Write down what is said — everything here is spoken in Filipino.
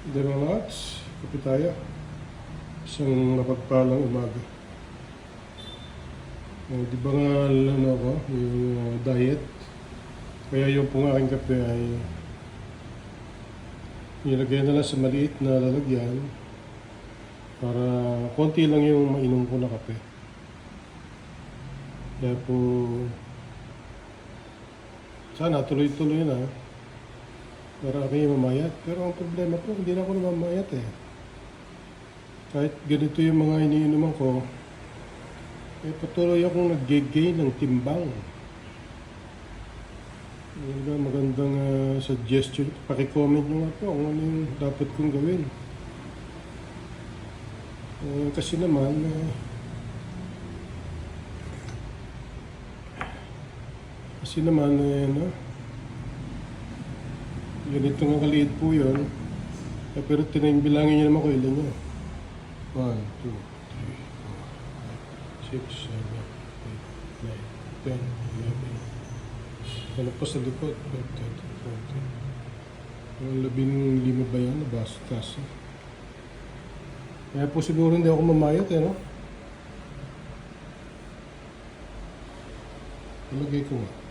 Hindi mga lots, kapit tayo. Isang mapagpalang umaga. Eh, di ba nga ano ako, yung uh, diet? Kaya yung pong aking kape ay nilagay na lang sa maliit na lalagyan para konti lang yung mainom ko na kape. Kaya po sana tuloy-tuloy na para kami mamayat. Pero ang problema po, hindi na ako namamayat eh. Kahit ganito yung mga iniinuman ko, eh patuloy akong nag-gain ng timbang. Yun ba, magandang ah, suggestion. Pakicomment nyo nga po kung ano yung dapat kong gawin. Eh, kasi naman, eh, kasi naman, eh, no? Ganito nga kaliit po yun. Eh, pero tinayin bilangin nyo naman ko ilan niya. 1, 2, 3, 4, 5, 6, 7, 8, 9, 10, 11. Ano pa sa likod? 12, 13, 14. Yung labing lima ba yan? Nabastas. Eh. Kaya po siguro hindi ako mamayat eh, no? Ilagay ko nga.